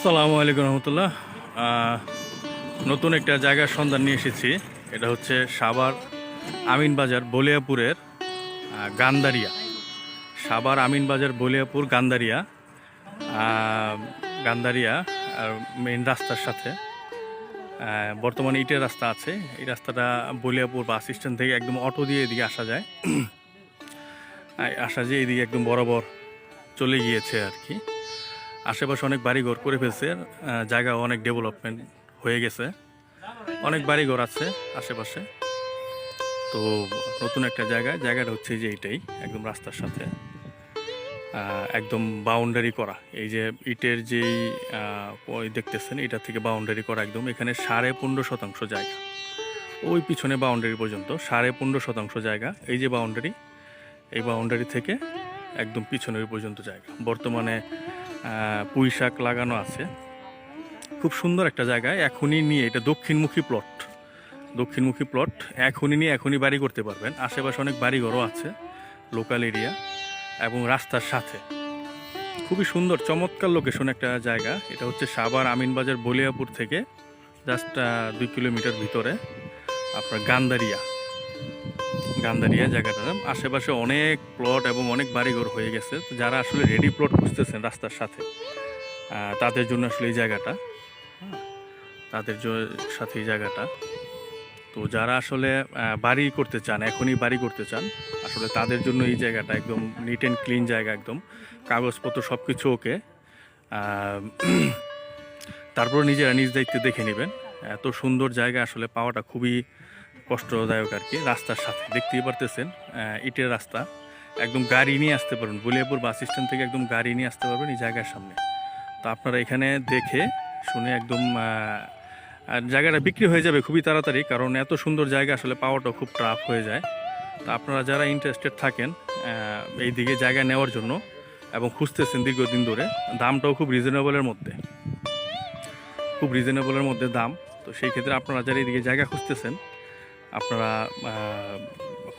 আসসালামু আলাইকুম রহমতুল্লাহ। নতুন একটা জায়গার সন্ধান নিয়ে এসেছি। এটা হচ্ছে সাভার আমিনবাজার বলিয়াপুরের গান্দারিয়া। সাভার আমিনবাজার বলিয়াপুর, গান্দারিয়া। গান্দারিয়া, আর মেইন রাস্তার সাথে। বর্তমানে ইটের রাস্তা আছে। এই রাস্তাটা বলিয়াপুর বাস স্ট্যান্ড থেকে একদম অটো দিয়ে এদিকে আসা যায়। আসা যায় এদিকে একদম বরাবর চলে গিয়েছে আর কি। আশেপাশে অনেক বাড়িঘর করে ফেলছে জায়গা অনেক ডেভেলপমেন্ট হয়ে গেছে। অনেক বাড়িঘর আছে আশেপাশে। তো নতুন একটা জায়গা, জায়গাটা হচ্ছে যে এইটাই একদম রাস্তার সাথে। একদম বাউন্ডারি করা। এই যে ইটের যেই দেখতেছেন, এটা থেকে বাউন্ডারি করা একদম। এখানে সাড়ে পনেরো শতাংশ জায়গা। ওই পিছনে বাউন্ডারি পর্যন্ত সাড়ে পনেরো শতাংশ জায়গা। এই যে বাউন্ডারি এই বাউন্ডারি থেকে একদম পিছনের পর্যন্ত জায়গা। বর্তমানে পুঁই শাক লাগানো আছে। খুব সুন্দর একটা জায়গা। এখনই নিয়ে এটা দক্ষিণমুখী প্লট দক্ষিণমুখী প্লট এখনই নিয়ে এখনই বাড়ি করতে পারবেন। আশেপাশে অনেক বাড়িঘরও আছে লোকাল এরিয়া এবং রাস্তার সাথে। খুবই সুন্দর, চমৎকার লোকেশন একটা জায়গা। এটা হচ্ছে সাভার আমিনবাজার বলিয়াপুর থেকে জাস্ট দুই কিলোমিটার ভিতরে, আপনার গান্দারিয়া গান্ধারিয়া জায়গাটা। আশেপাশে অনেক প্লট এবং অনেক বাড়িঘর হয়ে গেছে। যারা আসলে রেডি প্লট খুঁজতেছেন রাস্তার সাথে তাদের জন্য আসলে এই জায়গাটা হ্যাঁ, তাদের সাথে এই জায়গাটা। তো যারা আসলে বাড়ি করতে চান এখনই বাড়ি করতে চান আসলে তাদের জন্য এই জায়গাটা একদম নিট অ্যান্ড ক্লিন জায়গা একদম। কাগজপত্র সব কিছু ওকে তারপর নিজেরা নিজ দায়িত্বে দেখে নেবেন। এত সুন্দর জায়গা আসলে পাওয়াটা খুবই কষ্টদায়ক আর কি, রাস্তার সাথে। দেখতেই পারতেছেন ইটের রাস্তা। একদম গাড়ি নিয়ে আসতে পারবেন, বলিয়াপুর বাস স্ট্যান্ড থেকে একদম গাড়ি নিয়ে আসতে পারবেন এই জায়গার সামনে। তো আপনারা এখানে দেখে শুনে একদম জায়গাটা বিক্রি হয়ে যাবে খুবই তাড়াতাড়ি, কারণ এত সুন্দর জায়গা আসলে পাওয়াটা খুব টাফ হয়ে যায়। তো আপনারা যারা ইন্টারেস্টেড থাকেন এই দিকে জায়গা নেওয়ার জন্য এবং খুঁজতেছেন দীর্ঘদিন ধরে, দামটাও খুব রিজনেবলের মধ্যে। খুব রিজনেবলের মধ্যে দাম। তো সেই ক্ষেত্রে আপনারা যারা এইদিকে জায়গা খুঁজতেছেন আপনারা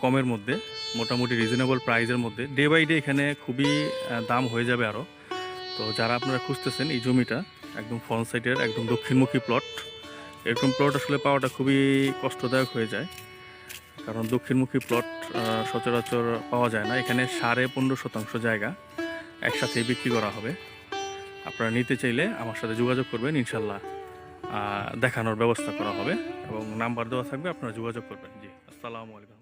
কমের মধ্যে, মোটামুটি রিজনেবল প্রাইসের মধ্যে ডে বাই ডে এখানে খুবই দাম হয়ে যাবে আরও তো যারা আপনারা খুঁজতেছেন এই জমিটা, একদম ফ্রন্ট সাইডের একদম দক্ষিণমুখী প্লট এরকম প্লট আসলে পাওয়াটা খুবই কষ্টদায়ক হয়ে যায়। কারণ দক্ষিণমুখী প্লট সচরাচর পাওয়া যায় না। এখানে সাড়ে পনেরো শতাংশ জায়গা একসাথে বিক্রি করা হবে। আপনারা নিতে চাইলে আমার সাথে যোগাযোগ করবেন, ইনশাল্লাহ। দেখানোর ব্যবস্থা করা হবে এবং নাম্বার দেওয়া থাকবে আপনারা যোগাযোগ করবেন। জি আসসালামু আলাইকুম।